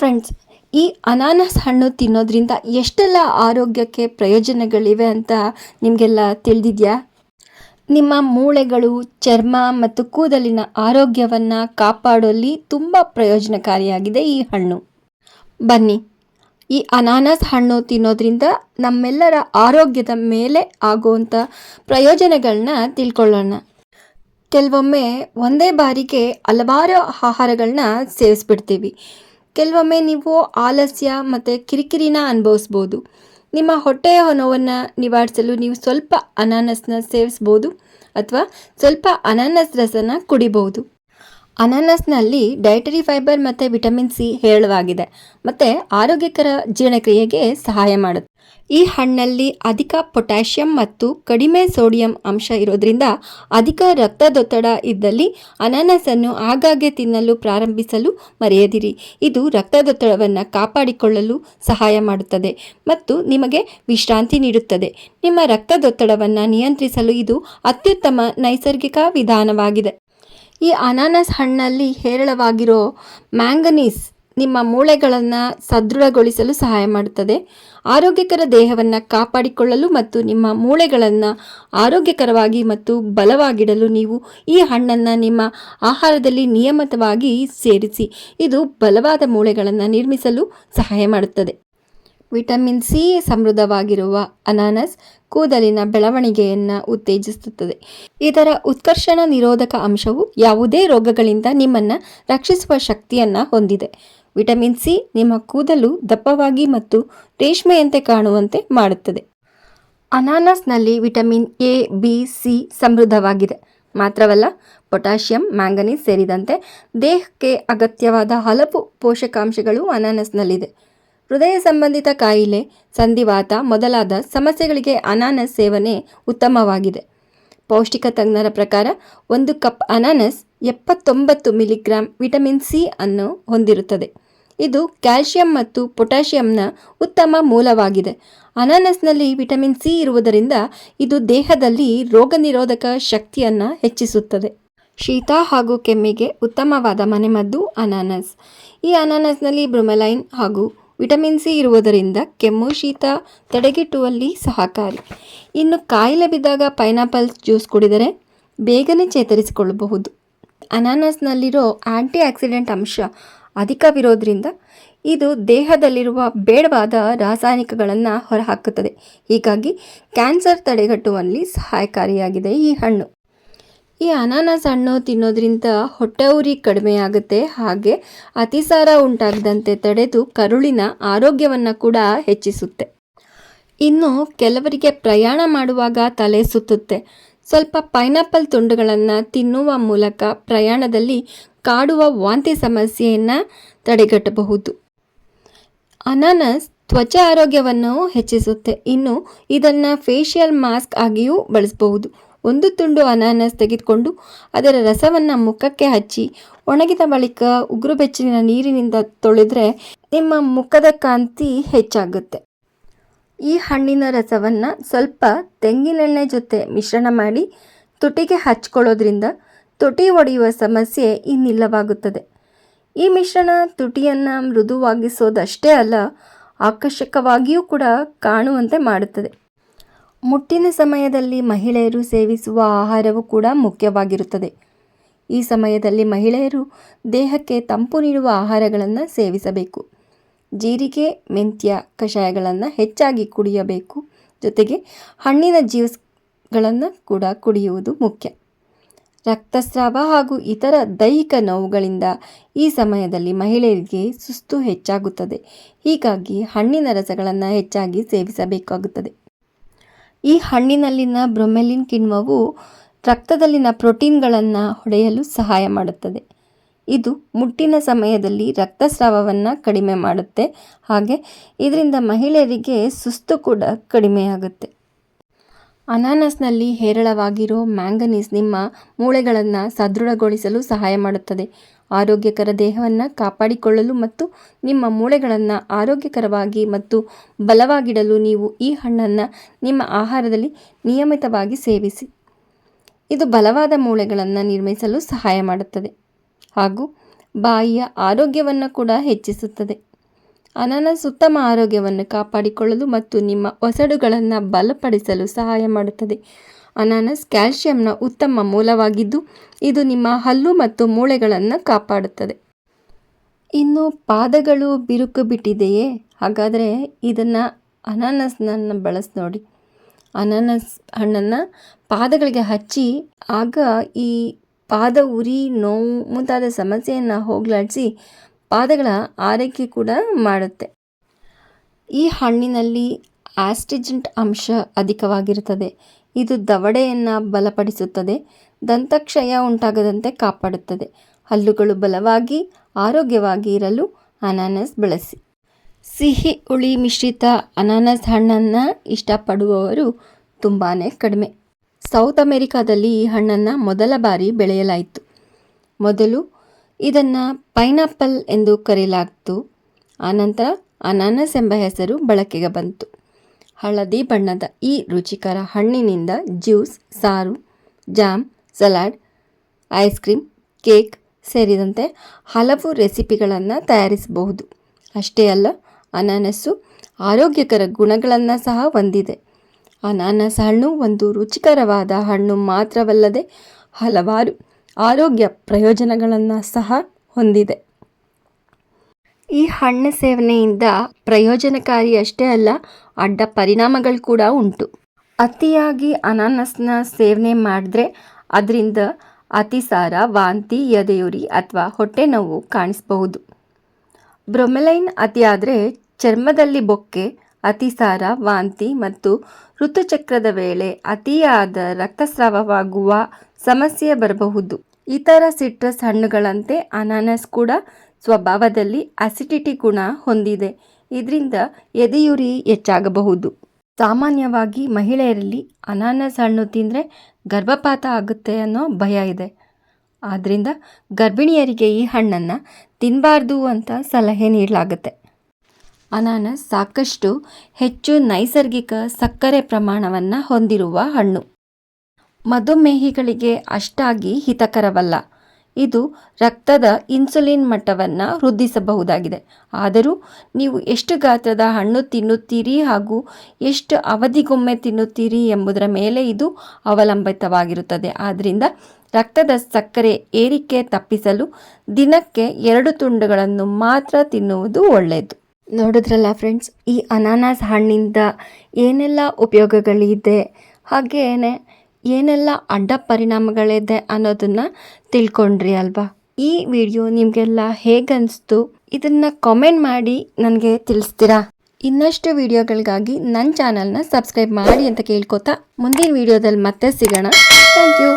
Friends ಈ ಅನಾನಸ್ ಹಣ್ಣು ತಿನ್ನೋದ್ರಿಂದ ಎಷ್ಟೆಲ್ಲ ಆರೋಗ್ಯಕ್ಕೆ ಪ್ರಯೋಜನಗಳಿವೆ ಅಂತ ನಿಮಗೆಲ್ಲ ತಿಳಿದಿದೆಯಾ? ನಿಮ್ಮ ಮೂಳೆಗಳು, ಚರ್ಮ ಮತ್ತು ಕೂದಲಿನ ಆರೋಗ್ಯವನ್ನು ಕಾಪಾಡೋಲ್ಲಿ ತುಂಬ ಪ್ರಯೋಜನಕಾರಿಯಾಗಿದೆ ಈ ಹಣ್ಣು. ಬನ್ನಿ, ಈ ಅನಾನಸ್ ಹಣ್ಣು ತಿನ್ನೋದ್ರಿಂದ ನಮ್ಮೆಲ್ಲರ ಆರೋಗ್ಯದ ಮೇಲೆ ಆಗುವಂಥ ಪ್ರಯೋಜನಗಳನ್ನ ತಿಳ್ಕೊಳ್ಳೋಣ. ಕೆಲವೊಮ್ಮೆ ಒಂದೇ ಬಾರಿಗೆ ಹಲವಾರು ಆಹಾರಗಳನ್ನ ಸೇವಿಸ್ಬಿಡ್ತೀವಿ. ಕೆಲವೊಮ್ಮೆ ನೀವು ಆಲಸ್ಯ ಮತ್ತು ಕಿರಿಕಿರಿನ ಅನುಭವಿಸ್ಬೋದು. ನಿಮ್ಮ ಹೊಟ್ಟೆಯ ನೋವನ್ನು ನಿವಾರಿಸಲು ನೀವು ಸ್ವಲ್ಪ ಅನಾನಸ್ನ ಸೇವಿಸ್ಬೋದು ಅಥವಾ ಸ್ವಲ್ಪ ಅನಾನಸ್ ರಸನ ಕುಡಿಬಹುದು ಅನಾನಸ್ನಲ್ಲಿ ಡೈಟರಿ ಫೈಬರ್ ಮತ್ತು ವಿಟಮಿನ್ ಸಿ ಹೇರಳವಾಗಿದೆ. ಮತ್ತು ಆರೋಗ್ಯಕರ ಜೀರ್ಣಕ್ರಿಯೆಗೆ ಸಹಾಯ ಮಾಡುತ್ತೆ. ಈ ಹಣ್ಣಲ್ಲಿ ಅಧಿಕ ಪೊಟ್ಯಾಷಿಯಂ ಮತ್ತು ಕಡಿಮೆ ಸೋಡಿಯಂ ಅಂಶ ಇರೋದ್ರಿಂದ ಅಧಿಕ ರಕ್ತದೊತ್ತಡ ಇದ್ದಲ್ಲಿ ಅನಾನಸನ್ನು ಆಗಾಗ್ಗೆ ತಿನ್ನಲು ಪ್ರಾರಂಭಿಸಲು ಮರೆಯದಿರಿ. ಇದು ರಕ್ತದೊತ್ತಡವನ್ನು ಕಾಪಾಡಿಕೊಳ್ಳಲು ಸಹಾಯ ಮಾಡುತ್ತದೆ ಮತ್ತು ನಿಮಗೆ ವಿಶ್ರಾಂತಿ ನೀಡುತ್ತದೆ. ನಿಮ್ಮ ರಕ್ತದೊತ್ತಡವನ್ನು ನಿಯಂತ್ರಿಸಲು ಇದು ಅತ್ಯುತ್ತಮ ನೈಸರ್ಗಿಕ ವಿಧಾನವಾಗಿದೆ. ಈ ಅನಾನಸ್ ಹಣ್ಣಲ್ಲಿ ಹೇರಳವಾಗಿರೋ ಮ್ಯಾಂಗನೀಸ್ ನಿಮ್ಮ ಮೂಳೆಗಳನ್ನು ಸದೃಢಗೊಳಿಸಲು ಸಹಾಯ ಮಾಡುತ್ತದೆ. ಆರೋಗ್ಯಕರ ದೇಹವನ್ನು ಕಾಪಾಡಿಕೊಳ್ಳಲು ಮತ್ತು ನಿಮ್ಮ ಮೂಳೆಗಳನ್ನು ಆರೋಗ್ಯಕರವಾಗಿ ಮತ್ತು ಬಲವಾಗಿಡಲು ನೀವು ಈ ಹಣ್ಣನ್ನು ನಿಮ್ಮ ಆಹಾರದಲ್ಲಿ ನಿಯಮಿತವಾಗಿ ಸೇರಿಸಿ, ಇದು ಬಲವಾದ ಮೂಳೆಗಳನ್ನು ನಿರ್ಮಿಸಲು ಸಹಾಯ ಮಾಡುತ್ತದೆ. ವಿಟಮಿನ್ ಸಿ ಸಮೃದ್ಧವಾಗಿರುವ ಅನಾನಸ್ ಕೂದಲಿನ ಬೆಳವಣಿಗೆಯನ್ನು ಉತ್ತೇಜಿಸುತ್ತದೆ. ಇದರ ಉತ್ಕರ್ಷಣ ನಿರೋಧಕ ಅಂಶವು ಯಾವುದೇ ರೋಗಗಳಿಂದ ನಿಮ್ಮನ್ನು ರಕ್ಷಿಸುವ ಶಕ್ತಿಯನ್ನು ಹೊಂದಿದೆ. ವಿಟಮಿನ್ ಸಿ ನಿಮ್ಮ ಕೂದಲು ದಪ್ಪವಾಗಿ ಮತ್ತು ರೇಷ್ಮೆಯಂತೆ ಕಾಣುವಂತೆ ಮಾಡುತ್ತದೆ. ಅನಾನಸ್ನಲ್ಲಿ ವಿಟಮಿನ್ ಎ, ಬಿ, ಸಿ ಸಮೃದ್ಧವಾಗಿದೆ. ಮಾತ್ರವಲ್ಲ, ಪೊಟ್ಯಾಷಿಯಂ, ಮ್ಯಾಂಗನೀಸ್ ಸೇರಿದಂತೆ ದೇಹಕ್ಕೆ ಅಗತ್ಯವಾದ ಹಲವು ಪೋಷಕಾಂಶಗಳು ಅನಾನಸ್ನಲ್ಲಿದೆ. ಹೃದಯ ಸಂಬಂಧಿತ ಕಾಯಿಲೆ, ಸಂಧಿವಾತ ಮೊದಲಾದ ಸಮಸ್ಯೆಗಳಿಗೆ ಅನಾನಸ್ ಸೇವನೆ ಉತ್ತಮವಾಗಿದೆ. ಪೌಷ್ಟಿಕ ತಜ್ಞರ ಪ್ರಕಾರ ಒಂದು ಕಪ್ ಅನಾನಸ್ ಎಪ್ಪತ್ತೊಂಬತ್ತು ಮಿಲಿಗ್ರಾಂ ವಿಟಮಿನ್ ಸಿ ಅನ್ನು ಹೊಂದಿರುತ್ತದೆ. ಇದು ಕ್ಯಾಲ್ಶಿಯಂ ಮತ್ತು ಪೊಟ್ಯಾಷಿಯಂನ ಉತ್ತಮ ಮೂಲವಾಗಿದೆ. ಅನಾನಸ್ನಲ್ಲಿ ವಿಟಮಿನ್ ಸಿ ಇರುವುದರಿಂದ ಇದು ದೇಹದಲ್ಲಿ ರೋಗ ನಿರೋಧಕ ಶಕ್ತಿಯನ್ನು ಹೆಚ್ಚಿಸುತ್ತದೆ. ಶೀತ ಹಾಗೂ ಕೆಮ್ಮಿಗೆ ಉತ್ತಮವಾದ ಮನೆಮದ್ದು ಅನಾನಸ್. ಈ ಅನಾನಸ್ನಲ್ಲಿ ಬ್ರೊಮೆಲೈನ್ ಹಾಗೂ ವಿಟಮಿನ್ ಸಿ ಇರುವುದರಿಂದ ಕೆಮ್ಮು, ಶೀತ ತಡೆಗಟ್ಟುವಲ್ಲಿ ಸಹಕಾರಿ. ಇನ್ನು ಕಾಯಿಲೆ ಬಿದ್ದಾಗ ಪೈನಾಪಲ್ ಜ್ಯೂಸ್ ಕುಡಿದರೆ ಬೇಗನೆ ಚೇತರಿಸಿಕೊಳ್ಳಬಹುದು. ಅನಾನಸ್ನಲ್ಲಿರೋ ಆ್ಯಂಟಿ ಆಕ್ಸಿಡೆಂಟ್ ಅಂಶ ಅಧಿಕವಿರೋದ್ರಿಂದ ಇದು ದೇಹದಲ್ಲಿರುವ ಬೇಡವಾದ ರಾಸಾಯನಿಕಗಳನ್ನು ಹೊರಹಾಕುತ್ತದೆ. ಹೀಗಾಗಿ ಕ್ಯಾನ್ಸರ್ ತಡೆಗಟ್ಟುವಲ್ಲಿ ಸಹಾಯಕಾರಿಯಾಗಿದೆ ಈ ಹಣ್ಣು. ಈ ಅನಾನಸ್ ಹಣ್ಣು ತಿನ್ನೋದ್ರಿಂದ ಹೊಟ್ಟೆ ಉರಿ ಕಡಿಮೆಯಾಗುತ್ತೆ ಹಾಗೆ ಅತಿಸಾರ ಉಂಟಾಗದಂತೆ ತಡೆದು ಕರುಳಿನ ಆರೋಗ್ಯವನ್ನು ಕೂಡ ಹೆಚ್ಚಿಸುತ್ತೆ. ಇನ್ನು ಕೆಲವರಿಗೆ ಪ್ರಯಾಣ ಮಾಡುವಾಗ ತಲೆ ಸುತ್ತುತ್ತೆ. ಸ್ವಲ್ಪ ಪೈನಾಪಲ್ ತುಂಡುಗಳನ್ನು ತಿನ್ನುವ ಮೂಲಕ ಪ್ರಯಾಣದಲ್ಲಿ ಕಾಡುವ ವಾಂತಿ ಸಮಸ್ಯೆಯನ್ನು ತಡೆಗಟ್ಟಬಹುದು. ಅನಾನಸ್ ತ್ವಚೆ ಆರೋಗ್ಯವನ್ನು ಹೆಚ್ಚಿಸುತ್ತೆ. ಇನ್ನು ಇದನ್ನು ಫೇಶಿಯಲ್ ಮಾಸ್ಕ್ ಆಗಿಯೂ ಬಳಸಬಹುದು. ಒಂದು ತುಂಡು ಅನಾನಸ್ ತೆಗೆದುಕೊಂಡು ಅದರ ರಸವನ್ನು ಮುಖಕ್ಕೆ ಹಚ್ಚಿ, ಒಣಗಿದ ಬಳಿಕ ಉಗುರು ಬೆಚ್ಚಲಿನ ನೀರಿನಿಂದ ತೊಳೆದರೆ ನಿಮ್ಮ ಮುಖದ ಕಾಂತಿ ಹೆಚ್ಚಾಗುತ್ತೆ. ಈ ಹಣ್ಣಿನ ರಸವನ್ನು ಸ್ವಲ್ಪ ತೆಂಗಿನೆಣ್ಣೆ ಜೊತೆ ಮಿಶ್ರಣ ಮಾಡಿ ತುಟಿಗೆ ಹಚ್ಕೊಳ್ಳೋದ್ರಿಂದ ತುಟಿ ಒಡೆಯುವ ಸಮಸ್ಯೆ ಇನ್ನಿಲ್ಲವಾಗುತ್ತದೆ. ಈ ಮಿಶ್ರಣ ತುಟಿಯನ್ನು ಮೃದುವಾಗಿಸೋದಷ್ಟೇ ಅಲ್ಲ, ಆಕರ್ಷಕವಾಗಿಯೂ ಕೂಡ ಕಾಣುವಂತೆ ಮಾಡುತ್ತದೆ. ಮುಟ್ಟಿನ ಸಮಯದಲ್ಲಿ ಮಹಿಳೆಯರು ಸೇವಿಸುವ ಆಹಾರವು ಕೂಡ ಮುಖ್ಯವಾಗಿರುತ್ತದೆ. ಈ ಸಮಯದಲ್ಲಿ ಮಹಿಳೆಯರು ದೇಹಕ್ಕೆ ತಂಪು ನೀಡುವ ಆಹಾರಗಳನ್ನು ಸೇವಿಸಬೇಕು. ಜೀರಿಗೆ, ಮೆಂತ್ಯ ಕಷಾಯಗಳನ್ನು ಹೆಚ್ಚಾಗಿ ಕುಡಿಯಬೇಕು. ಜೊತೆಗೆ ಹಣ್ಣಿನ ಜ್ಯೂಸ್ಗಳನ್ನು ಕೂಡ ಕುಡಿಯುವುದು ಮುಖ್ಯ. ರಕ್ತಸ್ರಾವ ಹಾಗೂ ಇತರ ದೈಹಿಕ ನೋವುಗಳಿಂದ ಈ ಸಮಯದಲ್ಲಿ ಮಹಿಳೆಯರಿಗೆ ಸುಸ್ತು ಹೆಚ್ಚಾಗುತ್ತದೆ. ಹೀಗಾಗಿ ಹಣ್ಣಿನ ರಸಗಳನ್ನು ಹೆಚ್ಚಾಗಿ ಸೇವಿಸಬೇಕಾಗುತ್ತದೆ. ಈ ಹಣ್ಣಿನಲ್ಲಿನ ಬ್ರೊಮೆಲಿನ್ ಕಿಣ್ವವು ರಕ್ತದಲ್ಲಿನ ಪ್ರೋಟೀನ್ಗಳನ್ನು ಹೊಡೆಯಲು ಸಹಾಯ ಮಾಡುತ್ತದೆ. ಇದು ಮುಟ್ಟಿನ ಸಮಯದಲ್ಲಿ ರಕ್ತಸ್ರಾವವನ್ನು ಕಡಿಮೆ ಮಾಡುತ್ತೆ. ಹಾಗೆ ಇದರಿಂದ ಮಹಿಳೆಯರಿಗೆ ಸುಸ್ತು ಕೂಡ ಕಡಿಮೆಯಾಗುತ್ತೆ. ಅನಾನಸ್ನಲ್ಲಿ ಹೇರಳವಾಗಿರೋ ಮ್ಯಾಂಗನೀಸ್ ನಿಮ್ಮ ಮೂಳೆಗಳನ್ನು ಸದೃಢಗೊಳಿಸಲು ಸಹಾಯ ಮಾಡುತ್ತದೆ. ಆರೋಗ್ಯಕರ ದೇಹವನ್ನು ಕಾಪಾಡಿಕೊಳ್ಳಲು ಮತ್ತು ನಿಮ್ಮ ಮೂಳೆಗಳನ್ನು ಆರೋಗ್ಯಕರವಾಗಿ ಮತ್ತು ಬಲವಾಗಿಡಲು ನೀವು ಈ ಹಣ್ಣನ್ನು ನಿಮ್ಮ ಆಹಾರದಲ್ಲಿ ನಿಯಮಿತವಾಗಿ ಸೇವಿಸಿ. ಇದು ಬಲವಾದ ಮೂಳೆಗಳನ್ನು ನಿರ್ಮಿಸಲು ಸಹಾಯ ಮಾಡುತ್ತದೆ ಹಾಗೂ ಬಾಯಿಯ ಆರೋಗ್ಯವನ್ನು ಕೂಡ ಹೆಚ್ಚಿಸುತ್ತದೆ. ಅನಾನಸ್ ಉತ್ತಮ ಆರೋಗ್ಯವನ್ನು ಕಾಪಾಡಿಕೊಳ್ಳಲು ಮತ್ತು ನಿಮ್ಮ ಒಸಡುಗಳನ್ನು ಬಲಪಡಿಸಲು ಸಹಾಯ ಮಾಡುತ್ತದೆ. ಅನಾನಸ್ ಕ್ಯಾಲ್ಸಿಯಂನ ಉತ್ತಮ ಮೂಲವಾಗಿದ್ದು, ಇದು ನಿಮ್ಮ ಹಲ್ಲು ಮತ್ತು ಮೂಳೆಗಳನ್ನು ಕಾಪಾಡುತ್ತದೆ. ಇನ್ನು ಪಾದಗಳು ಬಿರುಕು ಬಿಟ್ಟಿದೆಯೇ? ಹಾಗಾದರೆ ಇದನ್ನು ಅನಾನಸ್ನನ್ನು ಬಳಸಿ ನೋಡಿ. ಅನಾನಸ್ ಹಣ್ಣನ್ನು ಪಾದಗಳಿಗೆ ಹಚ್ಚಿ, ಆಗ ಈ ಪಾದ ಉರಿ, ನೋವು ಮುಂತಾದ ಸಮಸ್ಯೆಯನ್ನು ಹೋಗಲಾಡಿಸಿ ಪಾದಗಳ ಆರೈಕೆ ಕೂಡ ಮಾಡುತ್ತೆ. ಈ ಹಣ್ಣಿನಲ್ಲಿ ಆಸ್ಟಿಜೆಂಟ್ ಅಂಶ ಅಧಿಕವಾಗಿರುತ್ತದೆ. ಇದು ದವಡೆಯನ್ನು ಬಲಪಡಿಸುತ್ತದೆ, ದಂತಕ್ಷಯ ಉಂಟಾಗದಂತೆ ಕಾಪಾಡುತ್ತದೆ. ಹಲ್ಲುಗಳು ಬಲವಾಗಿ, ಆರೋಗ್ಯವಾಗಿ ಇರಲು ಅನಾನಸ್ ಬಳಸಿ. ಸಿಹಿ ಹುಳಿ ಮಿಶ್ರಿತ ಅನಾನಸ್ ಹಣ್ಣನ್ನು ಇಷ್ಟಪಡುವವರು ತುಂಬಾ ಕಡಿಮೆ. ಸೌತ್ ಅಮೆರಿಕಾದಲ್ಲಿ ಈ ಹಣ್ಣನ್ನು ಮೊದಲ ಬಾರಿ ಬೆಳೆಯಲಾಯಿತು. ಮೊದಲು ಇದನ್ನು ಪೈನಾಪಲ್ ಎಂದು ಕರೆಯಲಾಗ್ತು. ಆನಂತರ ಅನಾನಸ್ ಎಂಬ ಹೆಸರು ಬಳಕೆಗೆ ಬಂತು. ಹಳದಿ ಬಣ್ಣದ ಈ ರುಚಿಕರ ಹಣ್ಣಿನಿಂದ ಜ್ಯೂಸ್, ಸಾರು, jam, salad, ice cream, cake ಸೇರಿದಂತೆ ಹಲವು ರೆಸಿಪಿಗಳನ್ನು ತಯಾರಿಸಬಹುದು. ಅಷ್ಟೇ ಅಲ್ಲ, ಅನಾನಸ್ಸು ಆರೋಗ್ಯಕರ ಗುಣಗಳನ್ನು ಸಹ ಹೊಂದಿದೆ. ಅನಾನಸ್ ಹಣ್ಣು ಒಂದು ರುಚಿಕರವಾದ ಹಣ್ಣು ಮಾತ್ರವಲ್ಲದೆ ಹಲವಾರು ಆರೋಗ್ಯ ಪ್ರಯೋಜನಗಳನ್ನು ಸಹ ಹೊಂದಿದೆ. ಈ ಹಣ್ಣು ಸೇವನೆಯಿಂದ ಪ್ರಯೋಜನಕಾರಿ ಅಷ್ಟೇ ಅಲ್ಲ, ಅಡ್ಡ ಪರಿಣಾಮಗಳು ಕೂಡ ಉಂಟು. ಅತಿಯಾಗಿ ಅನಾನಸ್ನ ಸೇವನೆ ಮಾಡಿದ್ರೆ ಅದರಿಂದ ಅತಿಸಾರ, ವಾಂತಿ, ಎದೆಯುರಿ ಅಥವಾ ಹೊಟ್ಟೆ ನೋವು ಕಾಣಿಸಬಹುದು. ಬ್ರೊಮೆಲೈನ್ ಅತಿಯಾದರೆ ಚರ್ಮದಲ್ಲಿ ಬೊಕ್ಕೆ, ಅತಿಸಾರ, ವಾಂತಿ ಮತ್ತು ಋತುಚಕ್ರದ ವೇಳೆ ಅತಿಯಾದ ರಕ್ತಸ್ರಾವವಾಗುವ ಸಮಸ್ಯೆ ಬರಬಹುದು. ಇತರ ಸಿಟ್ರಸ್ ಹಣ್ಣುಗಳಂತೆ ಅನಾನಸ್ ಕೂಡ ಸ್ವಭಾವದಲ್ಲಿ ಅಸಿಡಿಟಿ ಗುಣ ಹೊಂದಿದೆ. ಇದರಿಂದ ಎದೆಯುರಿ ಹೆಚ್ಚಾಗಬಹುದು. ಸಾಮಾನ್ಯವಾಗಿ ಮಹಿಳೆಯರಲ್ಲಿ ಅನಾನಸ್ ಹಣ್ಣು ತಿಂದರೆ ಗರ್ಭಪಾತ ಆಗುತ್ತೆ ಅನ್ನೋ ಭಯ ಇದೆ. ಆದ್ದರಿಂದ ಗರ್ಭಿಣಿಯರಿಗೆ ಈ ಹಣ್ಣನ್ನು ತಿನ್ನಬಾರ್ದು ಅಂತ ಸಲಹೆ ನೀಡಲಾಗುತ್ತೆ. ಅನಾನಸ್ ಸಾಕಷ್ಟು ಹೆಚ್ಚು ನೈಸರ್ಗಿಕ ಸಕ್ಕರೆ ಪ್ರಮಾಣವನ್ನು ಹೊಂದಿರುವ ಹಣ್ಣು. ಮಧುಮೇಹಿಗಳಿಗೆ ಅಷ್ಟಾಗಿ ಹಿತಕರವಲ್ಲ. ಇದು ರಕ್ತದ ಇನ್ಸುಲಿನ್ ಮಟ್ಟವನ್ನು ವೃದ್ಧಿಸಬಹುದಾಗಿದೆ. ಆದರೂ ನೀವು ಎಷ್ಟು ಗಾತ್ರದ ಹಣ್ಣು ತಿನ್ನುತ್ತೀರಿ ಹಾಗೂ ಎಷ್ಟು ಅವಧಿಗೊಮ್ಮೆ ತಿನ್ನುತ್ತೀರಿ ಎಂಬುದರ ಮೇಲೆ ಇದು ಅವಲಂಬಿತವಾಗಿರುತ್ತದೆ. ಆದ್ದರಿಂದ ರಕ್ತದ ಸಕ್ಕರೆ ಏರಿಕೆ ತಪ್ಪಿಸಲು ದಿನಕ್ಕೆ ಎರಡು ತುಂಡುಗಳನ್ನು ಮಾತ್ರ ತಿನ್ನುವುದು ಒಳ್ಳೆಯದು. ನೋಡಿದ್ರಲ್ಲ ಫ್ರೆಂಡ್ಸ್, ಈ ಅನಾನಸ್ ಹಣ್ಣಿಂದ ಏನೆಲ್ಲ ಉಪಯೋಗಗಳಿದೆ? ಹಾಗೇನೆ ಏನೆಲ್ಲ ಅಡ್ಡ ಪರಿಣಾಮಗಳಿದೆ ಅನ್ನೋದನ್ನು ತಿಳ್ಕೊಂಡ್ರಿ ಅಲ್ವಾ? ಈ ವಿಡಿಯೋ ನಿಮಗೆಲ್ಲ ಹೇಗನ್ನಿಸ್ತು ಇದನ್ನು ಕಾಮೆಂಟ್ ಮಾಡಿ ನನಗೆ ತಿಳಿಸ್ತೀರಾ? ಇನ್ನಷ್ಟು ವಿಡಿಯೋಗಳಿಗಾಗಿ ನನ್ನ ಚಾನಲ್ನ ಸಬ್ಸ್ಕ್ರೈಬ್ ಮಾಡಿ ಅಂತ ಕೇಳ್ಕೊತಾ ಮುಂದಿನ ವಿಡಿಯೋದಲ್ಲಿ ಮತ್ತೆ ಸಿಗೋಣ. Thank you